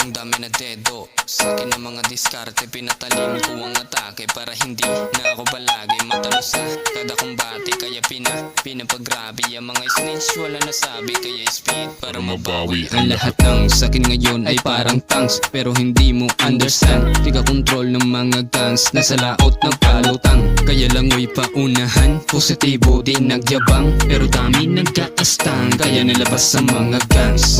Ang dami na dedo Sa akin ang mga diskarte Pinatalim ko ang atake Para hindi na ako palagi Matalo sa kada kumbate Kaya pina, pinapagrabe Ang mga snitch. Wala nasabi Kaya speed para mabawi Ang lahat ng sa akin ngayon ay parang tanks. Pero hindi mo understand Di ka control ng mga guns. Nasa laot ng palutang Kaya lang mo'y paunahan. Positibo din nagyabang Pero dami nagkaastang Kaya nilabas sa mga guns. na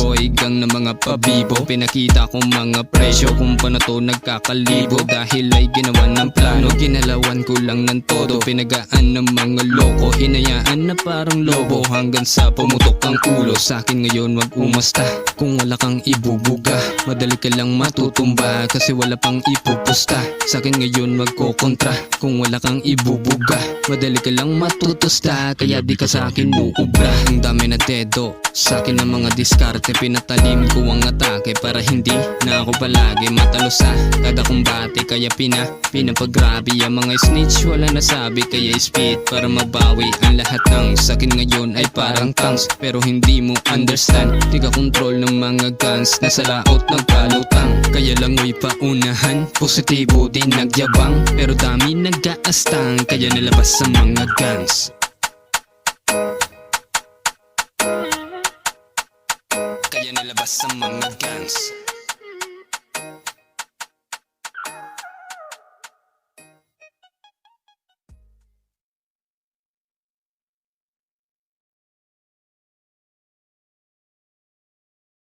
mga pabibo. Pinakita ko mga presyo Kung paano to nagkakalibo. Dahil ay ginawa ng plano Ginalawan ko lang ng todo. Pinagaan ng mga loko. Hinayaan na parang lobo. Hanggang sa pumutok ang ulo. Sa akin ngayon wag umasta. Kung wala kang ibubuga Madali ka lang matutumba. Kasi wala pang ipupusta. Sa akin ngayon wag ko kontra Kung wala kang ibubuga Madali ka lang matutusta. Kaya di ka sa akin uubra Ang dami na dedo. Sa akin ang mga diskarte. Pinatalim ko ang atake Para hindi na ako palagi Matalo sa kada kumbate Kaya pina, pinapagrabe Ang mga snitch wala nasabi Kaya speed para mabawi Ang lahat ng sa akin ngayon ay parang tanks Pero hindi mo understand. Di ka control ng mga guns Nasa laot ng kalutang Kaya lang mo'y paunahan Positibo din nagyabang Pero dami nagkaastang Kaya nalabas sa mga guns. Kaya nilabas sa mga guns